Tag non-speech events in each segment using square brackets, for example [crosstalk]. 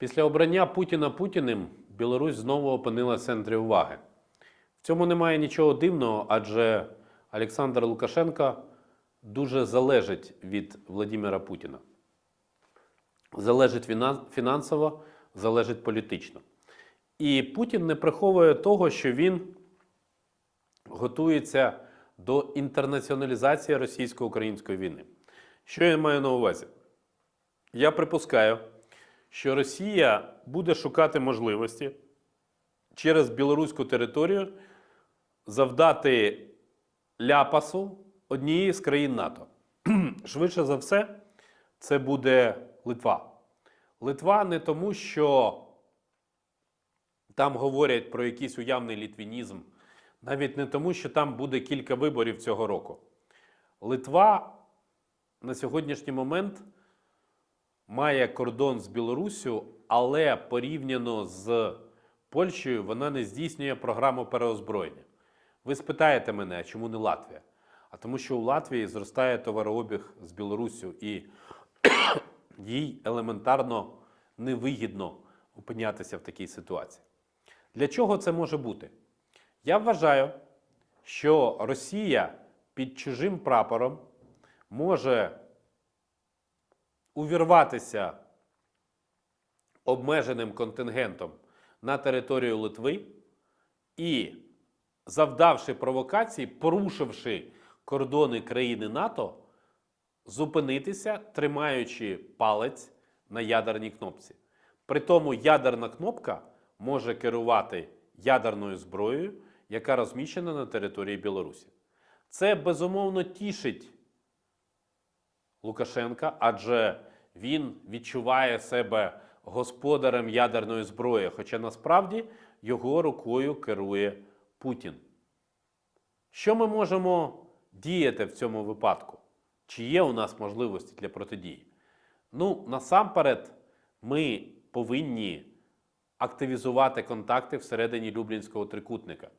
Після обрання Путіна Путіним Білорусь знову опинилася в центрі уваги. В цьому немає нічого дивного, адже Олександр Лукашенко дуже залежить від Владимира Путіна. Залежить фінансово, залежить політично. І Путін не приховує того, що він готується до інтернаціоналізації російсько-української війни. Що я маю на увазі? Я припускаю, що Росія буде шукати можливості через білоруську територію завдати ляпасу однієї з країн НАТО. [clears throat] Швидше за все, це буде Литва. Литва не тому, що там говорять про якийсь уявний літвінізм, навіть не тому, що там буде кілька виборів цього року. Литва на сьогоднішній момент має кордон з Білоруссю, але порівняно з Польщею вона не здійснює програму переозброєння. Ви спитаєте мене, чому не Латвія? А тому, що у Латвії зростає товарообіг з Білоруссю, і [coughs] їй елементарно невигідно опинятися в такій ситуації. Для чого це може бути? Я вважаю, що Росія під чужим прапором може увірватися обмеженим контингентом на територію Литви і, завдавши провокації, порушивши кордони країни НАТО, зупинитися, тримаючи палець на ядерній кнопці. При тому ядерна кнопка може керувати ядерною зброєю, яка розміщена на території Білорусі. Це безумовно тішить Лукашенка, адже він відчуває себе господарем ядерної зброї, хоча насправді його рукою керує Путін. Що ми можемо діяти в цьому випадку? Чи є у нас можливості для протидії? Ну, насамперед, ми повинні активізувати контакти всередині Люблінського трикутника.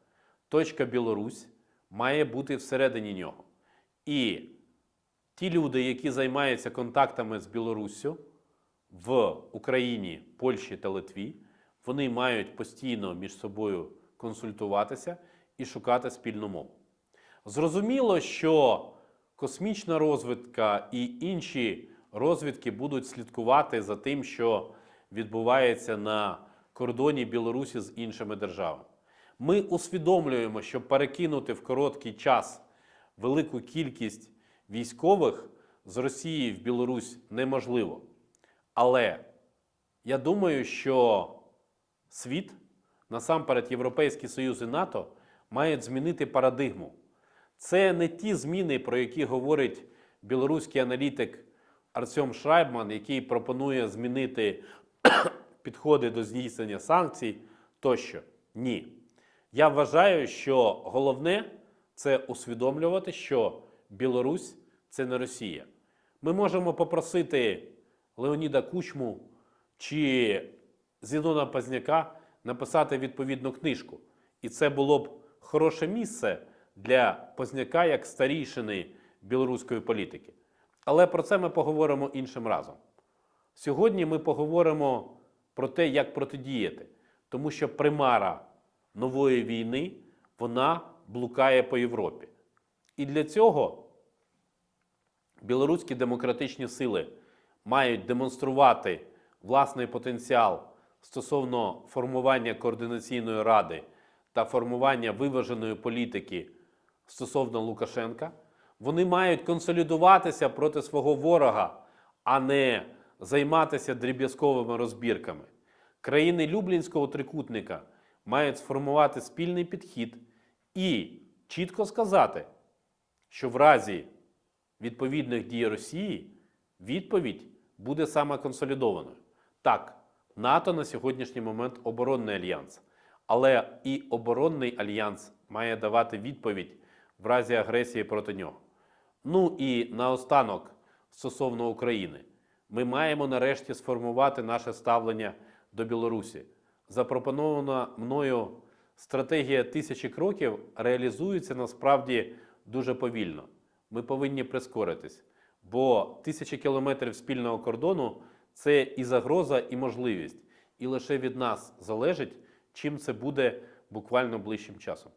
Точка Білорусь має бути всередині нього. І ті люди, які займаються контактами з Білоруссю в Україні, Польщі та Литві, вони мають постійно між собою консультуватися і шукати спільну мову. Зрозуміло, що космічна розвідка і інші розвідки будуть слідкувати за тим, що відбувається на кордоні Білорусі з іншими державами. Ми усвідомлюємо, що перекинути в короткий час велику кількість військових з Росії в Білорусь неможливо. Але я думаю, що світ, насамперед Європейський Союз і НАТО, мають змінити парадигму. Це не ті зміни, про які говорить білоруський аналітик Арсем Шрайбман, який пропонує змінити [coughs] підходи до здійснення санкцій тощо. Ні. Я вважаю, що головне це усвідомлювати, що Білорусь це не Росія. Ми можемо попросити Леоніда Кучму чи Зінона Пазняка написати відповідну книжку. І це було б хороше місце для Позняка як старішини білоруської політики. Але про це ми поговоримо іншим разом. Сьогодні ми поговоримо про те, як протидіяти, тому що примара нової війни вона блукає по Європі. І для цього білоруські демократичні сили мають демонструвати власний потенціал стосовно формування координаційної ради та формування виваженої політики стосовно Лукашенка. Вони мають консолідуватися проти свого ворога, а не займатися дріб'язковими розбірками. Країни Люблінського трикутника мають сформувати спільний підхід і чітко сказати, що в разі відповідних дій Росії відповідь буде саме консолідованою. Так, НАТО на сьогоднішній момент оборонний альянс, але і оборонний альянс має давати відповідь в разі агресії проти нього. Ну і наостанок стосовно України, ми маємо нарешті сформувати наше ставлення до Білорусі. Запропонована мною стратегія тисячі кроків реалізується насправді дуже повільно. Ми повинні прискоритись, бо тисячі кілометрів спільного кордону це і загроза, і можливість. і лише від нас залежить, чим це буде буквально ближчим часом.